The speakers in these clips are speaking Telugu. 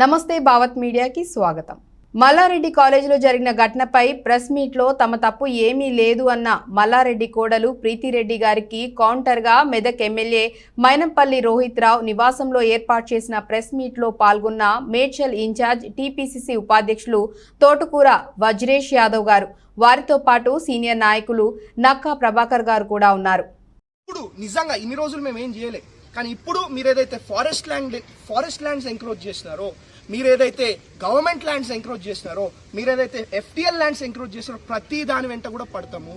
నమస్తే భావత్ మీడియాకి స్వాగతం. మల్లారెడ్డి కాలేజీలో జరిగిన ఘటనపై ప్రెస్ మీట్లో తమ తప్పు ఏమీ లేదు అన్న మల్లారెడ్డి కోడలు ప్రీతిరెడ్డి గారికి కౌంటర్గా మెదక్ ఎమ్మెల్యే మైనంపల్లి రోహిత్ రావు నివాసంలో ఏర్పాటు చేసిన ప్రెస్ మీట్లో పాల్గొన్న మేడ్చల్ ఇన్ఛార్జ్ టీపీసీసీ ఉపాధ్యక్షులు తోటకూర వజ్రేష్ యాదవ్ గారు. వారితో పాటు సీనియర్ నాయకులు నక్కా ప్రభాకర్ గారు కూడా ఉన్నారు. నిజంగా ఇన్ని రోజులు మేము ఏం చేయలేదు కానీ ఇప్పుడు మీరు ఏదైతే forest land forest lands encroach చేస్తున్నారో మీరు ఏదైతే గవర్నమెంట్ ల్యాండ్స్ ఎంక్రోచ్ చేస్తున్నారో మీరు ఏదైతే ఎఫ్టిఎల్ ల్యాండ్స్ ఎంక్రోచ్ చేస్తున్నారో ప్రతి దాని వెంట కూడా పడతాము.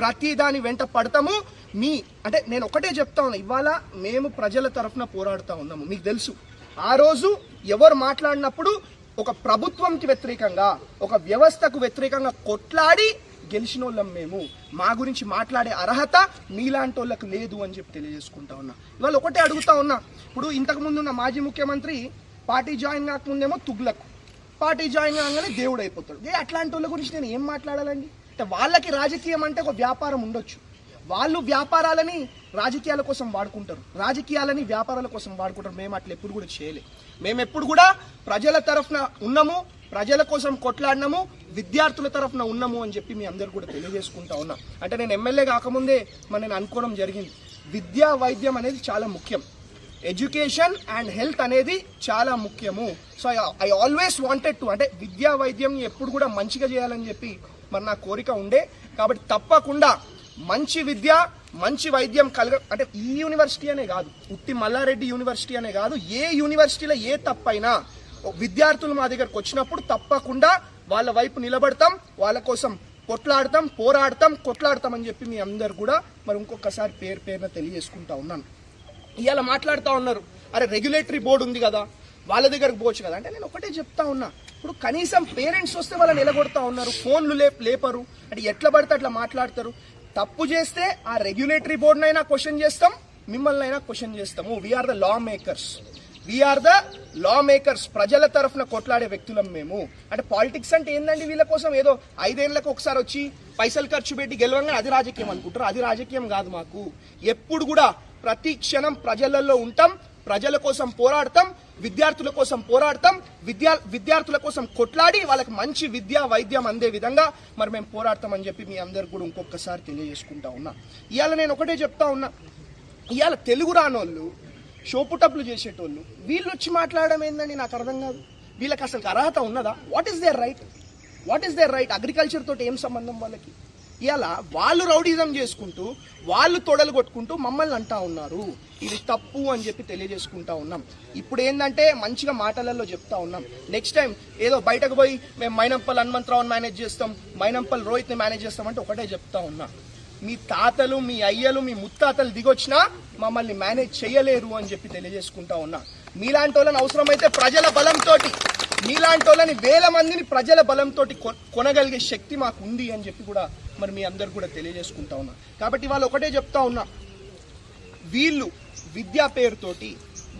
ప్రతి దాని వెంట పడతాము. మీ అంటే నేను ఒకటే చెప్తా ఉన్నా ఇవాళ మేము ప్రజల తరఫున పోరాడుతూ ఉన్నాము. మీకు తెలుసు. ఆ రోజు ఎవరు మాట్లాడినప్పుడు ఒక ప్రభుత్వంకి వ్యతిరేకంగా ఒక వ్యవస్థకు వ్యతిరేకంగా కొట్లాడి గెలిచిన వాళ్ళం మేము. మా గురించి మాట్లాడే అర్హత మీలాంటి వాళ్ళకి లేదు అని చెప్పి తెలియజేసుకుంటా ఉన్నా. ఇవాళ ఒకటే అడుగుతా ఉన్నా. ఇప్పుడు ఇంతకుముందు ఉన్న మాజీ ముఖ్యమంత్రి పార్టీ జాయిన్ కాకముందేమో తుగ్లకు. పార్టీ జాయిన్ కాగానే దేవుడు అయిపోతాడు అట్లాంటి వాళ్ళ గురించి నేను ఏం మాట్లాడాలండి? అంటే వాళ్ళకి రాజకీయం అంటే ఒక వ్యాపారం ఉండొచ్చు. వాళ్ళు వ్యాపారాలని రాజకీయాల కోసం వాడుకుంటారు. రాజకీయాలని వ్యాపారాల కోసం వాడుకుంటారు. మేము అట్లా ఎప్పుడు కూడా చేయలే. మేము ఎప్పుడు కూడా ప్రజల తరఫున ఉన్నాము ప్రజల కోసం కొట్లాడినాము విద్యార్థుల తరఫున ఉన్నాము అని చెప్పి మీ అందరు కూడా తెలియజేసుకుంటా ఉన్నా. అంటే నేను ఎమ్మెల్యే కాకముందే మరి నేను అనుకోవడం జరిగింది. విద్యా వైద్యం అనేది చాలా ముఖ్యం. ఎడ్యుకేషన్ అండ్ హెల్త్ అనేది చాలా ముఖ్యము. So I always wanted to అంటే విద్యా వైద్యం ఎప్పుడు కూడా మంచిగా చేయాలని చెప్పి మరి నా కోరిక ఉండే. కాబట్టి తప్పకుండా మంచి విద్య మంచి వైద్యం కలగ అంటే ఈ యూనివర్సిటీ అనే కాదు. ఉత్తి మల్లారెడ్డి యూనివర్సిటీ అనే కాదు. ఏ యూనివర్సిటీలో ఏ తప్పైనా విద్యార్థులు మా దగ్గరకు వచ్చినప్పుడు తప్పకుండా వాళ్ళ వైపు నిలబడతాం వాళ్ళ కోసం కొట్లాడతాం పోరాడతాం కొట్లాడతాం అని చెప్పి మీ అందరు కూడా మరి ఇంకొకసారి పేరు పేరున తెలియజేసుకుంటా ఉన్నాను. ఇవాళ మాట్లాడుతూ ఉన్నారు. అరే రెగ్యులేటరీ బోర్డు ఉంది కదా వాళ్ళ దగ్గరకు పోవచ్చు కదా. అంటే నేను ఒకటే చెప్తా ఉన్నా. ఇప్పుడు కనీసం పేరెంట్స్ వస్తే వాళ్ళని నిలగొడతా ఉన్నారు. ఫోన్లు లేప్ లేపరు. అంటే ఎట్లా పడితే అట్లా మాట్లాడతారు. తప్పు చేస్తే ఆ రెగ్యులేటరీ బోర్డునైనా క్వశ్చన్ చేస్తాం మిమ్మల్ని అయినా క్వశ్చన్ చేస్తాము we are the lawmakers we are the lawmakers ప్రజల తరఫున కొట్లాడే వ్యక్తులం మేము. అంటే పాలిటిక్స్ అంటే ఏందండి వీళ్ళ కోసం? ఏదో ఐదేళ్ళకు ఒకసారి వచ్చి పైసలు ఖర్చు పెట్టి గెలవంగా అది రాజకీయం అనుకుంటారు. అది రాజకీయం కాదు మాకు. ఎప్పుడు కూడా ప్రతి క్షణం ప్రజలలో ఉంటాం. ప్రజల కోసం పోరాడతాం విద్యార్థుల కోసం పోరాడతాం విద్యా విద్యార్థుల కోసం కొట్లాడి వాళ్ళకి మంచి విద్య వైద్యం అందే విధంగా మరి మేము పోరాడతాం అని చెప్పి మీ అందరు కూడా ఇంకొకసారి తెలియజేసుకుంటా ఉన్నా. ఇవాళ నేను ఒకటే చెప్తా ఉన్నా. ఇవాళ తెలుగు రానోళ్ళు షోపుటప్లు చేసేటోళ్ళు వీళ్ళు వచ్చి మాట్లాడడం ఏందని నాకు అర్థం కాదు. వీళ్ళకి అసలు అర్హత ఉన్నదా? What is there right what is there right agriculture తోటి ఏం సంబంధం వాళ్ళకి? ఇలా వాళ్ళు రౌడీజం చేసుకుంటూ వాళ్ళు తొడలు కొట్టుకుంటూ మమ్మల్ని అంటా ఉన్నారు. ఇది తప్పు అని చెప్పి తెలియజేసుకుంటా ఉన్నాం. ఇప్పుడు ఏంటంటే మంచిగా మాటలలో చెప్తా ఉన్నాం. నెక్స్ట్ టైం ఏదో బయటకు పోయి మేము మైనంపల్ హనుమంతరావుని మేనేజ్ చేస్తాం మైనంపల్ రోహిత్ని మేనేజ్ చేస్తాం అంటే ఒకటే చెప్తా ఉన్నా. మీ తాతలు మీ అయ్యలు మీ ముత్తాతలు దిగొచ్చినా మమ్మల్ని మేనేజ్ చేయలేరు అని చెప్పి తెలియజేసుకుంటా ఉన్నా. మీలాంటి వాళ్ళని అవసరమైతే ప్రజల బలంతో మీలాంటి వాళ్ళని వేల మందిని ప్రజల బలంతో కొనగలిగే శక్తి మాకు ఉంది అని చెప్పి కూడా మరి మీ అందరు కూడా తెలియజేసుకుంటా ఉన్నా. కాబట్టి వాళ్ళు ఒకటే చెప్తా ఉన్నా. వీళ్ళు విద్యా పేరుతోటి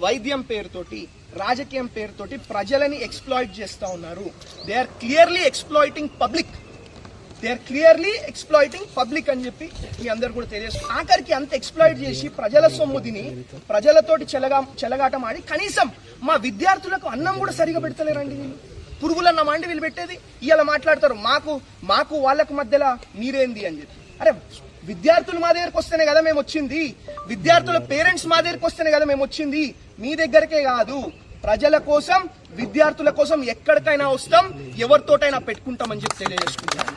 వైద్యం పేరుతోటి రాజకీయం పేరుతోటి ప్రజలని ఎక్స్ప్లాయిట్ చేస్తూ ఉన్నారు. They are clearly exploiting public. They are clearly exploiting public అని చెప్పి మీ అందరు కూడా తెలియజేస్తారు ఆఖరికి అంత ఎక్స్ప్లాయిట్ చేసి ప్రజల సొమ్ము తిని ప్రజలతోటి చెలగా చెలగాటం ఆడి కనీసం మా విద్యార్థులకు అన్నం కూడా సరిగా పెడతలేరండి వీళ్ళు. పురుగులన్న మండి వీళ్ళు పెట్టేది? ఇలా మాట్లాడతారు. మాకు మాకు వాళ్ళకు మధ్యలో మీరేంది అని చెప్పి. అరే విద్యార్థులు మా దగ్గరకు వస్తేనే కదా మేము వచ్చింది. విద్యార్థుల పేరెంట్స్ మా దగ్గరకు వస్తేనే కదా మేము వచ్చింది. మీ దగ్గరకే కాదు. ప్రజల కోసం విద్యార్థుల కోసం ఎక్కడికైనా వస్తాం ఎవరితోటైనా పెట్టుకుంటామని చెప్పి తెలియజేసుకుంటాను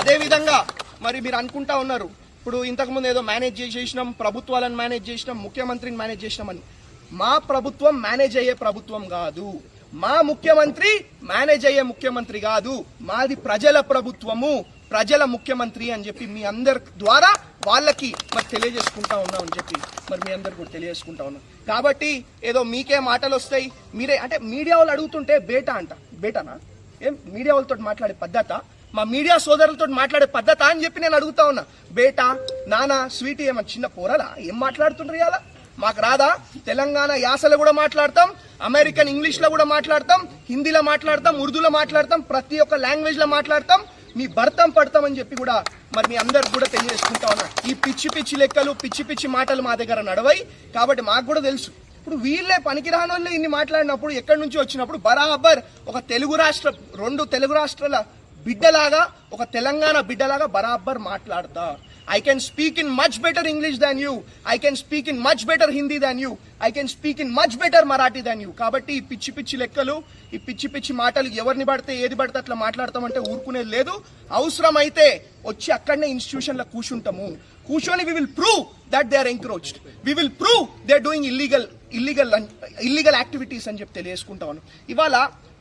అదే విధంగా మరి మీరు అనుకుంటా ఉన్నారు ఇప్పుడు ఇంతకుముందు ఏదో మేనేజ్ చేసినాం ప్రభుత్వాలను మేనేజ్ చేసినాం ముఖ్యమంత్రిని మేనేజ్ చేసినామని మా ప్రభుత్వం మేనేజ్ అయ్యే ప్రభుత్వం కాదు. మా ముఖ్యమంత్రి మేనేజ్ అయ్యే ముఖ్యమంత్రి కాదు. మాది ప్రజల ప్రభుత్వము. ప్రజల ముఖ్యమంత్రి అని చెప్పి మీ అందరి ద్వారా వాళ్ళకి మరి తెలియజేసుకుంటా ఉన్నాం అని చెప్పి మరి మీ అందరు కూడా తెలియజేసుకుంటా ఉన్నాం. కాబట్టి ఏదో మీకే మాటలు వస్తాయి మీరే అంటే మీడియా వాళ్ళు అడుగుతుంటే బేటా అంట. బేటానా? ఏం? మీడియా వాళ్ళతో మాట్లాడే పద్ధత? మా మీడియా సోదరులతో మాట్లాడే పద్ధత అని చెప్పి నేను అడుగుతా ఉన్నా. బేటా నానా స్వీటీ ఏమన్నా చిన్న పోరలా? ఏం మాట్లాడుతుండ్రు ఇవాళ మాకు రాదా? తెలంగాణ యాసలో కూడా మాట్లాడతాం అమెరికన్ ఇంగ్లీష్లో కూడా మాట్లాడతాం హిందీలో మాట్లాడతాం ఉర్దూలో మాట్లాడతాం ప్రతి ఒక్క లాంగ్వేజ్లో మాట్లాడతాం. మీ భర్తం పడతామని చెప్పి కూడా మరి మీ అందరికి కూడా తెలియజేసుకుంటా ఉన్నా. ఈ పిచ్చి పిచ్చి లెక్కలు పిచ్చి పిచ్చి మాటలు మా దగ్గర నడవై. కాబట్టి మాకు కూడా తెలుసు. ఇప్పుడు వీళ్ళే పనికిరాని వాళ్ళు ఇన్ని మాట్లాడినప్పుడు ఎక్కడి నుంచి వచ్చినప్పుడు బరాబర్ ఒక తెలుగు రాష్ట్ర రెండు తెలుగు రాష్ట్రాల బిడ్డలాగా ఒక తెలంగాణ బిడ్డలాగా బరాబర్ మాట్లాడతా. I can speak in much better English than you I can speak in much better Hindi than you I can speak in much better Marathi than you కాబట్టి ఈ పిచ్చి పిచ్చి లెక్కలు ఈ పిచ్చి పిచ్చి మాటలు ఎవరిని పడితే ఏది పడితే అట్లా మాట్లాడతామంటే ఊరుకునేది లేదు. అవసరమైతే వచ్చి అక్కడనే ఇన్స్టిట్యూషన్లో కూర్చుంటాము. కూర్చొని we will prove that they are encroached we will prove they are doing illegal illegal illegal activities అని చెప్పి తెలియజేసుకుంటాను ఇవాళ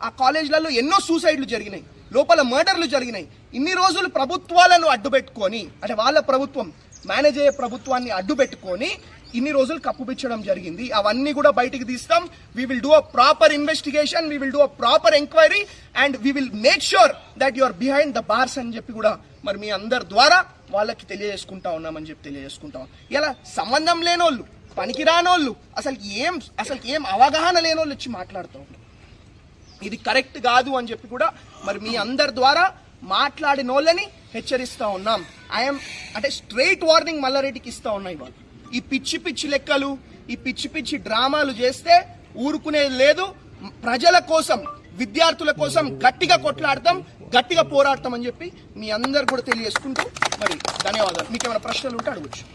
ఆ కాలేజ్లలో ఎన్నో సూసైడ్లు జరిగినాయి. లోపల మర్డర్లు జరిగినాయి. ఇన్ని రోజులు ప్రభుత్వాలను అడ్డుపెట్టుకొని అంటే వాళ్ళ ప్రభుత్వం మేనేజ్ అయ్యే ప్రభుత్వాన్ని అడ్డుపెట్టుకొని ఇన్ని రోజులు కప్పుపిచ్చడం జరిగింది. అవన్నీ కూడా బయటికి తీస్తాం. We will do a proper investigation we will do a proper enquiry and we will make sure that you are behind the bars అని చెప్పి కూడా మరి మీ అందరి ద్వారా వాళ్ళకి తెలియజేసుకుంటా ఉన్నామని చెప్పి తెలియజేసుకుంటాం ఇలా సంబంధం లేనోళ్ళు పనికిరానోళ్ళు అసలు ఏం అసలు ఏం అవగాహన లేనోళ్ళు వచ్చి మాట్లాడుతూ ఉంటారు ఇది కరెక్ట్ కాదు అని చెప్పి కూడా మరి మీ అందరి ద్వారా మాట్లాడిన వాళ్ళని ఉన్నాం. ఐఎమ్ అంటే స్ట్రైట్ వార్నింగ్ మల్లారెడ్డికి ఇస్తూ ఉన్నాయి వాళ్ళు ఈ పిచ్చి పిచ్చి లెక్కలు ఈ పిచ్చి పిచ్చి డ్రామాలు చేస్తే ఊరుకునేది లేదు. ప్రజల కోసం విద్యార్థుల కోసం గట్టిగా కొట్లాడతాం గట్టిగా పోరాడతాం అని చెప్పి మీ అందరు కూడా తెలియజేసుకుంటూ మరి ధన్యవాదాలు. మీకు ఏమైనా ప్రశ్నలు ఉంటే అడగచ్చు.